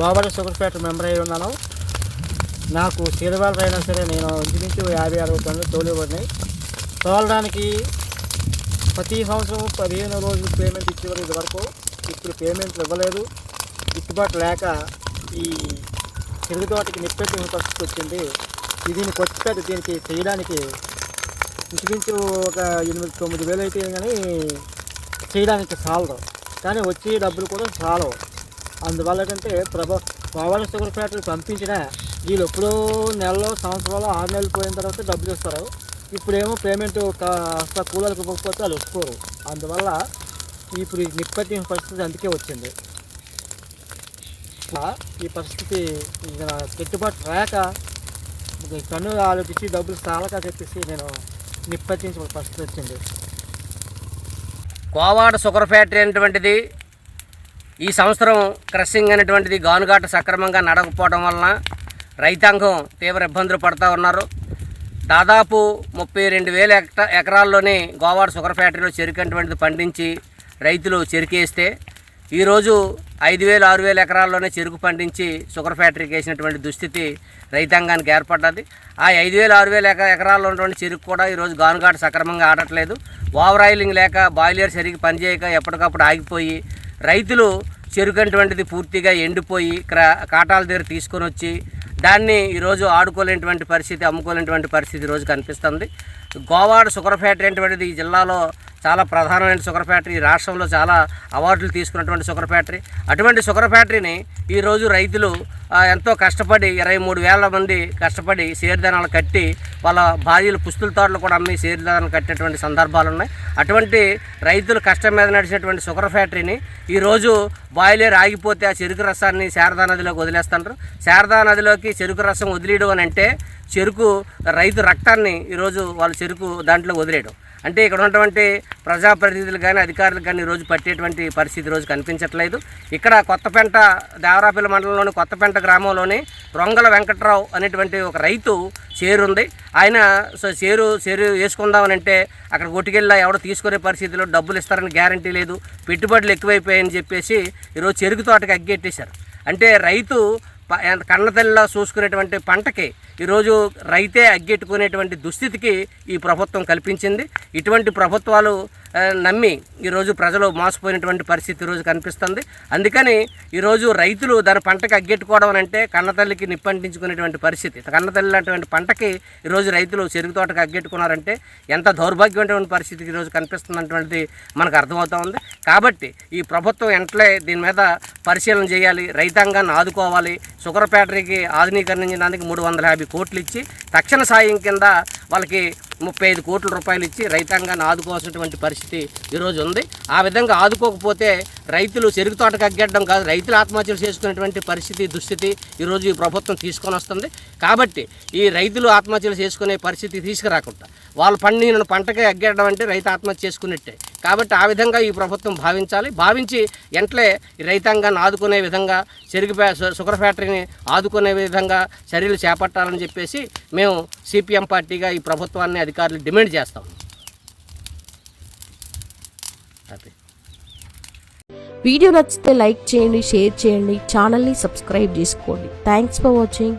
బాబడి sugar factory member అయి ఉన్నాను. నాకు సీదవాళ్ళు అయినా సరే నేను ఇంచుమించు యాభై అరవై పనులు తోలిబడినాయి తోలడానికి ప్రతి సంవత్సరం పదిహేను రోజులు పేమెంట్ ఇచ్చేవారు ఇది వరకు ఇప్పుడు పేమెంట్లు ఇవ్వలేదు. గిట్టుబాటు లేక ఈ చెరుకు తోటకి పరిస్థితి వచ్చింది దీని కొచ్చిపెట్టి దీనికి చేయడానికి ఇంచుమించు ఒక ఎనిమిది తొమ్మిది వేలు అయితే కానీ చేయడానికి చాలదు. కానీ వచ్చే డబ్బులు కూడా చాలవు. అందువల్ల కంటే ప్రభా పోవాల షుగర్ ఫ్యాక్టరీ పంపించిన వీళ్ళు ఎప్పుడో నెలలో సంవత్సరాలు ఆరు నెలలు పోయిన తర్వాత డబ్బులు ఇస్తారు. ఇప్పుడేమో పేమెంట్ కాస్త కూలర్కి ఇవ్వకపోతే వాళ్ళు ఒప్పుకోరు. అందువల్ల ఇప్పుడు ఈ నిప్పటి పరిస్థితి అందుకే వచ్చింది. ఈ పరిస్థితి గిట్టుబాటు రాక కన్ను ఆలోచించి డబ్బులు చాలక చెప్పేసి నేను నిప్పటించిన పరిస్థితి వచ్చింది. కోవాడ షుగర్ ఫ్యాక్టరీ అనేటువంటిది ఈ సంవత్సరం క్రషింగ్ అనేటువంటిది గానుగాట సక్రమంగా నడకపోవడం వలన రైతాంగం తీవ్ర ఇబ్బందులు పడుతూ ఉన్నారు. దాదాపు ముప్పై రెండు వేల ఎకరాల్లోనే గోవాడ షుగర్ ఫ్యాక్టరీలో చెరుకు అనేటువంటిది పండించి రైతులు చెరుకేస్తే ఈరోజు ఐదు వేలు ఆరు వేల ఎకరాల్లోనే చెరుకు పండించి షుగర్ ఫ్యాక్టరీకి వేసినటువంటి దుస్థితి రైతాంగానికి ఏర్పడ్డది. ఆ ఐదు వేలు ఆరు వేల ఎకరాల్లో ఉన్నటువంటి చెరుకు కూడా ఈరోజు గానుగాట సక్రమంగా ఆడట్లేదు. ఓవర్ ఆయిలింగ్ లేక బాయిలర్ సరిగ్గా పనిచేయక ఎప్పటికప్పుడు ఆగిపోయి రైతులు చెరుకు అటువంటిది పూర్తిగా ఎండిపోయి క్రా కాటాల దగ్గర తీసుకొని వచ్చి దాన్ని ఈరోజు ఆడుకోలేనటువంటి పరిస్థితి అమ్ముకోలేనటువంటి పరిస్థితి ఈరోజు కనిపిస్తుంది. గోవాడ షుగర్ ఫ్యాక్టరీ అనేటువంటిది ఈ జిల్లాలో చాలా ప్రధానమైన షుగర్ ఫ్యాక్టరీ. రాష్ట్రంలో చాలా అవార్డులు తీసుకున్నటువంటి షుగర్ ఫ్యాక్టరీ. అటువంటి షుగర్ ఫ్యాక్టరీని ఈరోజు రైతులు ఎంతో కష్టపడి ఇరవై మూడు వేల మంది కష్టపడి సేరుదానాలు కట్టి వాళ్ళ భార్యలు పుస్తుల తోటలు కూడా అమ్మి సేరుదానాలు కట్టేటువంటి సందర్భాలు ఉన్నాయి. అటువంటి రైతులు కష్టం మీద నడిచినటువంటి షుగర్ ఫ్యాక్టరీని ఈరోజు బాయిలర్ ఆగిపోతే ఆ చెరుకు రసాన్ని శారదా నదిలోకి వదిలేస్తుంటారు. శారదా నదిలోకి చెరుకు రసం వదిలేయడం అని అంటే చెరుకు రైతు రక్తాన్ని ఈరోజు వాళ్ళ చెరుకు దాంట్లో వదిలేయడం. అంటే ఇక్కడ ఉన్నటువంటి ప్రజాప్రతినిధులు కానీ అధికారులు కానీ ఈరోజు పట్టేటువంటి పరిస్థితి రోజు కనిపించట్లేదు. ఇక్కడ కొత్తపేంట దేవరాపల్లి మండలంలోని కొత్తపేంట గ్రామంలోని రొంగల వెంకట్రావు అనేటువంటి ఒక రైతు చేరు ఉంది ఆయన సో చేరు చేరు వేసుకుందామని అంటే అక్కడ కొట్టుకెళ్ళా ఎవడో తీసుకునే పరిస్థితిలో డబ్బులు ఇస్తారని గ్యారంటీ లేదు. పెట్టుబడులు ఎక్కువైపోయాయని చెప్పేసి ఈరోజు చెరుకు తోటకి అగ్గెట్టేశారు అంటే రైతు కన్నతల్లిలో చూసుకునేటువంటి పంటకి ఈరోజు రైతే అగ్గెట్టుకునేటువంటి దుస్థితికి ఈ ప్రభుత్వం కల్పించింది. ఇటువంటి ప్రభుత్వాలు నమ్మి ఈరోజు ప్రజలు మోసపోయినటువంటి పరిస్థితి ఈరోజు కనిపిస్తుంది. అందుకని ఈరోజు రైతులు దాని పంటకి అగ్గెట్టుకోవడం అంటే కన్నతల్లికి నిప్పంటించుకునేటువంటి పరిస్థితి. కన్నతల్లి లాంటి పంటకి ఈరోజు రైతులు చెరుకు తోటకి అగ్గెట్టుకున్నారంటే ఎంత దౌర్భాగ్యమైనటువంటి పరిస్థితి ఈరోజు కనిపిస్తున్నటువంటిది మనకు అర్థమవుతా ఉంది. కాబట్టి ఈ ప్రభుత్వం వెంటనే దీని మీద పరిశీలన చేయాలి. రైతాంగాన్ని ఆదుకోవాలి. షుగర్ ఫ్యాక్టరీకి ఆధునీకరించడానికి మూడు వందల యాభై కోట్లు ఇచ్చి తక్షణ సాయం కింద వాళ్ళకి ముప్పై ఐదు కోట్ల రూపాయలు ఇచ్చి రైతాంగాన్ని ఆదుకోవాల్సినటువంటి పరిస్థితి ఈరోజు ఉంది. ఆ విధంగా ఆదుకోకపోతే రైతులు చెరుకు తోటకు అగ్గడం కాదు రైతులు ఆత్మహత్యలు చేసుకునేటువంటి పరిస్థితి దుస్థితి ఈరోజు ఈ ప్రభుత్వం తీసుకొని వస్తుంది. కాబట్టి ఈ రైతులు ఆత్మహత్యలు చేసుకునే పరిస్థితి తీసుకురాకుండా వాళ్ళు పండిన పంటకే అగ్గడం అంటే రైతు ఆత్మహత్య చేసుకున్నట్టే. కాబట్టి ఆ విధంగా ఈ ప్రభుత్వం భావించాలి. భావించి ఎంట్లే రైతాంగాన్ని ఆదుకునే విధంగా చెరుకు షుగర్ ఫ్యాక్టరీని ఆదుకునే విధంగా చర్యలు చేపట్టాలని చెప్పేసి మేము సిపిఎం పార్టీగా ఈ ప్రభుత్వాన్ని అధికారులు డిమాండ్ చేస్తాం. వీడియో నచ్చితే లైక్ చేయండి షేర్ చేయండి ఛానల్ని సబ్స్క్రైబ్ చేసుకోండి. Thanks for watching